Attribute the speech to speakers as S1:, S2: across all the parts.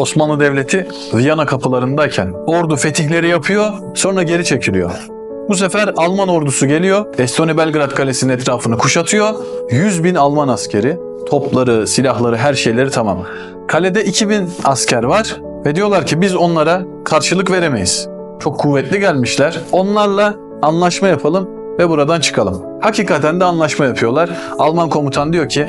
S1: Osmanlı Devleti Viyana kapılarındayken ordu fetihleri yapıyor sonra geri çekiliyor. Bu sefer Alman ordusu geliyor. Estonya Belgrad Kalesi'nin etrafını kuşatıyor. 100 bin Alman askeri. Topları, silahları, her şeyleri tamam. Kalede 2000 asker var ve diyorlar ki biz onlara karşılık veremeyiz. Çok kuvvetli gelmişler. Onlarla anlaşma yapalım ve buradan çıkalım. Hakikaten de anlaşma yapıyorlar. Alman komutan diyor ki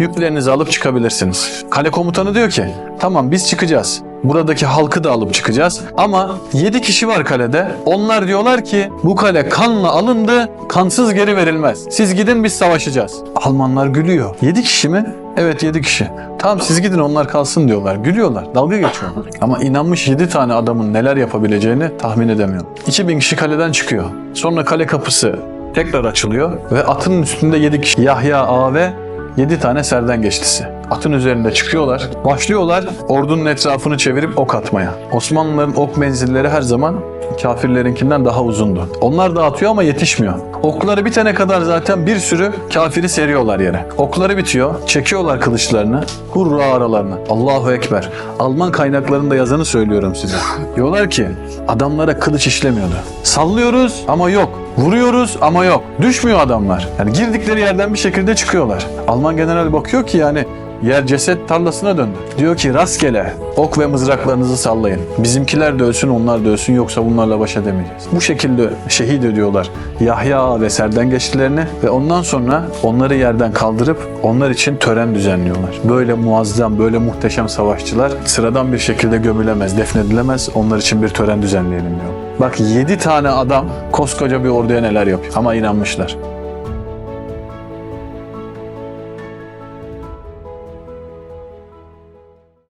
S1: yüklerinizi alıp çıkabilirsiniz. Kale komutanı diyor ki tamam biz çıkacağız. Buradaki halkı da alıp çıkacağız. Ama 7 kişi var kalede. Onlar diyorlar ki bu kale kanla alındı, kansız geri verilmez. Siz gidin biz savaşacağız. Almanlar gülüyor. 7 kişi mi? Evet 7 kişi. Tamam siz gidin onlar kalsın diyorlar. Gülüyorlar. Dalga geçiyorlar. Ama inanmış 7 tane adamın neler yapabileceğini tahmin edemiyorum. 2000 kişi kaleden çıkıyor. Sonra kale kapısı tekrar açılıyor ve atın üstünde 7 kişi. Yahya Ağa ve 7 tane serden geçtisi. Atın üzerinde çıkıyorlar. Başlıyorlar ordunun etrafını çevirip ok atmaya. Osmanlıların ok menzilleri her zaman kafirlerinkinden daha uzundu. Onlar da atıyor ama yetişmiyor. Okları bitene kadar zaten bir sürü kafiri seriyorlar yere. Okları bitiyor. Çekiyorlar kılıçlarını. Hurra aralarına. Allahu Ekber. Alman kaynaklarında yazanı söylüyorum size. Diyorlar ki adamlara kılıç işlemiyordu. Sallıyoruz ama yok. Vuruyoruz ama yok. Düşmüyor adamlar. Yani girdikleri yerden bir şekilde çıkıyorlar. Alman general bakıyor ki yani yer ceset tarlasına döndü. Diyor ki rastgele ok ve mızraklarınızı sallayın. Bizimkiler de ölsün onlar da ölsün yoksa bunlarla baş edemeyeceğiz. Bu şekilde şehit ediyorlar Yahya ve Serden geçtilerini ve ondan sonra onları yerden kaldırıp onlar için tören düzenliyorlar. Böyle muazzam, böyle muhteşem savaşçılar sıradan bir şekilde gömülemez, defnedilemez. Onlar için bir tören düzenleyelim diyor. Bak 7 tane adam koskoca bir orduya neler yapıyor ama inanmışlar.